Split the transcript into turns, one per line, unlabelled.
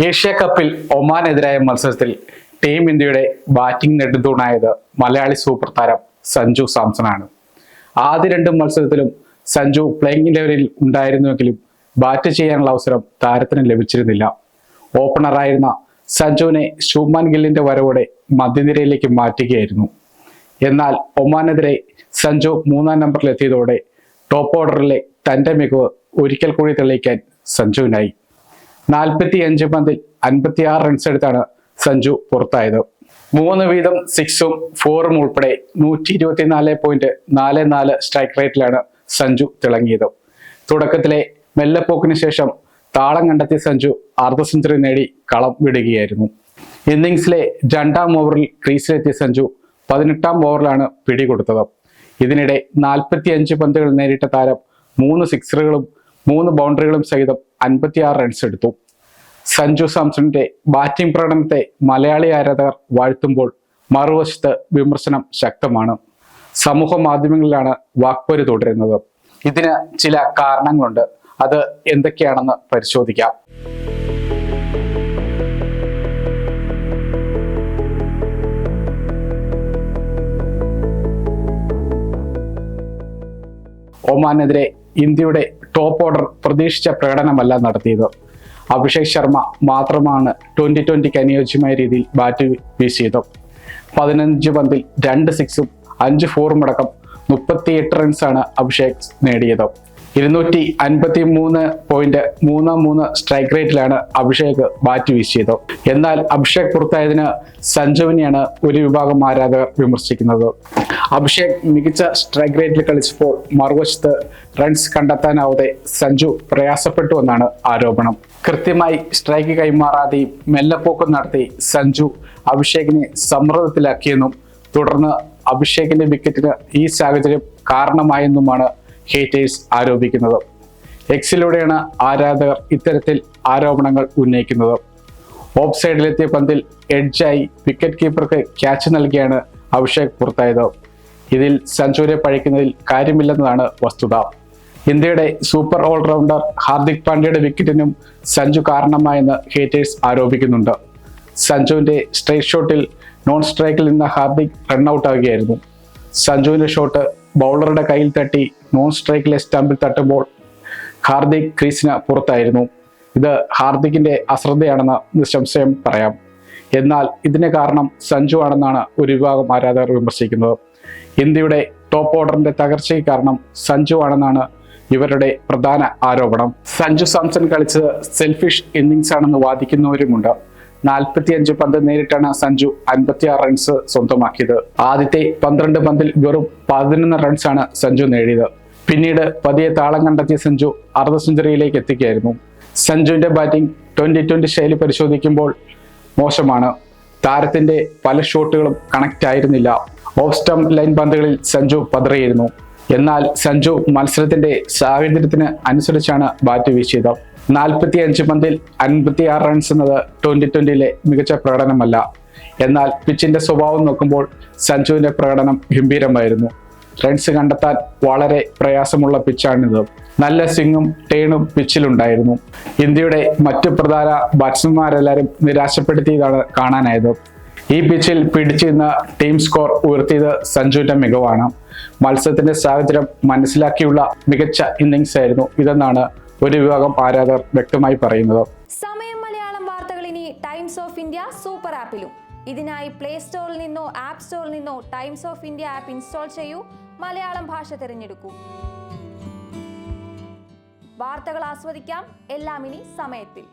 Asia കപ്പിൽ ഒമാനെതിരായ മത്സരത്തിൽ team ഇന്ത്യയുടെ ബാറ്റിംഗ് നെടുന്തൂണായത് മലയാളി സൂപ്പർ താരം സഞ്ജു സാംസണാണ്. ആദ്യ രണ്ട് മത്സരത്തിലും സഞ്ജു പ്ലേയിങ് ലെവലിൽ ഉണ്ടായിരുന്നുവെങ്കിലും ബാറ്റ് ചെയ്യാനുള്ള അവസരം താരത്തിന് ലഭിച്ചിരുന്നില്ല. ഓപ്പണറായിരുന്ന സഞ്ജുവിനെ ശുഭ്മാൻ ഗില്ലിന്റെ വരവോടെ മധ്യനിരയിലേക്ക് മാറ്റുകയായിരുന്നു. എന്നാൽ ഒമാനെതിരെ സഞ്ജു മൂന്നാം നമ്പറിലെത്തിയതോടെ ടോപ്പ് ഓർഡറിലെ തന്റെ മികവ് ഒരിക്കൽ കൂടി തെളിയിക്കാൻ സഞ്ജുവിനായി. നാൽപ്പത്തി അഞ്ച് പന്തിൽ അൻപത്തി ആറ് റൺസ് എടുത്താണ് സഞ്ജു പുറത്തായത്. മൂന്ന് വീതം സിക്സും ഫോറും ഉൾപ്പെടെ നൂറ്റി ഇരുപത്തിനാല് പോയിന്റ് നാല് നാല് സ്ട്രൈക്ക് റേറ്റിലാണ് സഞ്ജു തിളങ്ങിയത്. തുടക്കത്തിലെ മെല്ലപ്പോക്കിന് ശേഷം താളം കണ്ടെത്തിയ സഞ്ജു അർദ്ധ സെഞ്ചുറി നേടി കളം വിടുകയായിരുന്നു. ഇന്നിങ്സിലെ രണ്ടാം ഓവറിൽ ക്രീസിലെത്തിയ സഞ്ജു പതിനെട്ടാം ഓവറിലാണ് പിടികൊടുത്തത്. ഇതിനിടെ നാൽപ്പത്തി അഞ്ച് പന്തുകൾ നേരിട്ട താരം മൂന്ന് സിക്സറുകളും മൂന്ന് ബൗണ്ടറികളും സഹിതം അൻപത്തിയാറ് റൺസ് എടുത്തു. സഞ്ജു സാംസണിന്റെ ബാറ്റിംഗ് പ്രകടനത്തെ മലയാളി ആരാധകർ വാഴ്ത്തുമ്പോൾ മറുവശത്ത് വിമർശനം ശക്തമാണ്. സമൂഹ മാധ്യമങ്ങളിലാണ് വാക്പോര് തുടരുന്നത്. ഇതിന് ചില കാരണങ്ങളുണ്ട്. അത് എന്തൊക്കെയാണെന്ന് പരിശോധിക്കാം. ഒമാനെതിരെ ഇന്ത്യയുടെ ടോപ്പ് ഓർഡർ പ്രതീക്ഷിച്ച പ്രകടനമല്ല നടത്തിയത്. അഭിഷേക് ശർമ്മ മാത്രമാണ് ട്വന്റി ട്വന്റിക്ക് അനുയോജ്യമായ രീതിയിൽ ബാറ്റ് വീശിയത്. പതിനഞ്ച് പന്തിൽ രണ്ട് സിക്സും അഞ്ച് ഫോറും അടക്കം മുപ്പത്തിയെട്ട് റൺസാണ് അഭിഷേക് നേടിയത്. ഇരുന്നൂറ്റി അൻപത്തി മൂന്ന് പോയിന്റ് മൂന്ന് മൂന്ന് സ്ട്രൈക്ക് റേറ്റിലാണ് അഭിഷേക് ബാറ്റ് വീശിയത്. എന്നാൽ അഭിഷേക് പുറത്തായതിന് സഞ്ജുവിനെയാണ് ഒരു വിഭാഗം ആരാധകർ വിമർശിക്കുന്നത്. അഭിഷേക് മികച്ച സ്ട്രൈക്ക് റേറ്റിൽ കളിച്ചപ്പോൾ മറുവശത്ത് റൺസ് കണ്ടെത്താനാവാതെ സഞ്ജു പ്രയാസപ്പെട്ടു എന്നാണ് ആരോപണം. കൃത്യമായി സ്ട്രൈക്ക് കൈമാറാതെയും മെല്ലപ്പോക്കം നടത്തി സഞ്ജു അഭിഷേകിനെ സമ്മർദ്ദത്തിലാക്കിയെന്നും തുടർന്ന് അഭിഷേകിന്റെ വിക്കറ്റിന് ഈ സാഹചര്യം കാരണമായെന്നുമാണ് ഹേറ്റേഴ്സ് ആരോപിക്കുന്നത്. എക്സിലൂടെയാണ് ആരാധകർ ഇത്തരത്തിൽ ആരോപണങ്ങൾ ഉന്നയിക്കുന്നത്. ഓഫ് സൈഡിലെത്തിയ പന്തിൽ എഡ്ജായി വിക്കറ്റ് കീപ്പർക്ക് ക്യാച്ച് നൽകിയാണ് അഭിഷേക് പുറത്തായത്. ഇതിൽ സഞ്ജുവിനെ പഴിക്കുന്നതിൽ കാര്യമില്ലെന്നതാണ് വസ്തുത. ഇന്ത്യയുടെ സൂപ്പർ ഓൾറൗണ്ടർ ഹാർദിക് പാണ്ഡ്യയുടെ വിക്കറ്റിനും സഞ്ജു കാരണമായെന്ന് ഹേറ്റേഴ്സ് ആരോപിക്കുന്നുണ്ട്. സഞ്ജുവിന്റെ സ്ട്രൈറ്റ് ഷോട്ടിൽ നോൺ സ്ട്രൈക്കിൽ നിന്ന ഹാർദിക് റൺഔട്ട് സഞ്ജുവിന്റെ ഷോട്ട് ബൗളറുടെ കയ്യിൽ തട്ടി നോൺ സ്ട്രൈക്കിലെ സ്റ്റമ്പിൽ തട്ടുമ്പോൾ ഹാർദിക് ക്രീസിന് പുറത്തായിരുന്നു. ഇത് ഹാർദിക്കിന്റെ അശ്രദ്ധയാണെന്ന് നിസ്സംശയം പറയാം. എന്നാൽ ഇതിന് കാരണം സഞ്ജു ആണെന്നാണ് ഒരു വിഭാഗം ആരാധകർ വിമർശിക്കുന്നത്. ഇന്ത്യയുടെ ടോപ്പ് ഓർഡറിന്റെ തകർച്ചയ്ക്ക് കാരണം സഞ്ജു ആണെന്നാണ് ഇവരുടെ പ്രധാന ആരോപണം. സഞ്ജു സാംസൺ കളിച്ചത് സെൽഫിഷ് ഇന്നിങ്സ് ആണെന്ന് വാദിക്കുന്നവരുമുണ്ട്. നാൽപ്പത്തിയഞ്ച് പന്ത് നേരിട്ടാണ് സഞ്ജു അൻപത്തിയാറ് റൺസ് സ്വന്തമാക്കിയത്. ആദ്യത്തെ പന്ത്രണ്ട് പന്തിൽ വെറും പതിനൊന്ന് ആണ് സഞ്ജു നേടിയത്. പിന്നീട് പതിയെ താളം കണ്ടെത്തിയ സഞ്ജു അർദ്ധ സെഞ്ചുറിയിലേക്ക് എത്തിക്കുകയായിരുന്നു. സഞ്ജുവിന്റെ ബാറ്റിംഗ് ട്വന്റി ട്വന്റി ശൈലി പരിശോധിക്കുമ്പോൾ മോശമാണ്. താരത്തിന്റെ പല ഷോട്ടുകളും കണക്റ്റ് ആയിരുന്നില്ല. ഓഫ് സ്റ്റംപ് ലൈൻ പന്തുകളിൽ സഞ്ജു പതറിയിരുന്നു. എന്നാൽ സഞ്ജു മത്സരത്തിന്റെ സാഹചര്യത്തിന് അനുസരിച്ചാണ് ബാറ്റ് വീശിയത്. നാൽപ്പത്തി അഞ്ച് പന്തിൽ അൻപത്തി ആറ് റൺസ് എന്നത് ട്വന്റി ട്വന്റിയിലെ മികച്ച പ്രകടനമല്ല. എന്നാൽ പിച്ചിന്റെ സ്വഭാവം നോക്കുമ്പോൾ സഞ്ജുവിന്റെ പ്രകടനം ഗംഭീരമായിരുന്നു. റൺസ് കണ്ടെത്താൻ വളരെ പ്രയാസമുള്ള പിച്ചാണിത് നല്ല സ്വിങ്ങും ടേണും പിച്ചിലുണ്ടായിരുന്നു ഇന്ത്യയുടെ മറ്റു പ്രധാന ബാറ്റ്സ്മാൻമാരെല്ലാവരും നിരാശപ്പെടുത്തിയതാണ് കാണാനായത്. ഈ പിച്ചിൽ പിടിച്ചിരുന്ന ടീം സ്കോർ ഉയർത്തിയത് സഞ്ജുവിന്റെ മികവാണ്. മത്സരത്തിന്റെ സാഹചര്യം മനസ്സിലാക്കിയുള്ള മികച്ച ഇന്നിങ്സ് ആയിരുന്നു ഇതെന്നാണ് ഒരു വിഭാഗം ആരാധകർ വ്യക്തമായി പറയുന്നത്.
സമയം മലയാളം വാർത്തകൾ ഇനി ടൈംസ് ഓഫ് ഇന്ത്യ സൂപ്പർ ആപ്പിലും ഇതിനായി പ്ലേ സ്റ്റോറിൽ നിന്നോ ആപ്പ് സ്റ്റോറിൽ നിന്നോ Times of India app install ചെയ്യൂ. മലയാളം ഭാഷ തിരഞ്ഞെടുക്കൂ. വാർത്തകൾ ആസ്വദിക്കാം. എല്ലാം ഇനി സമയത്തിൽ.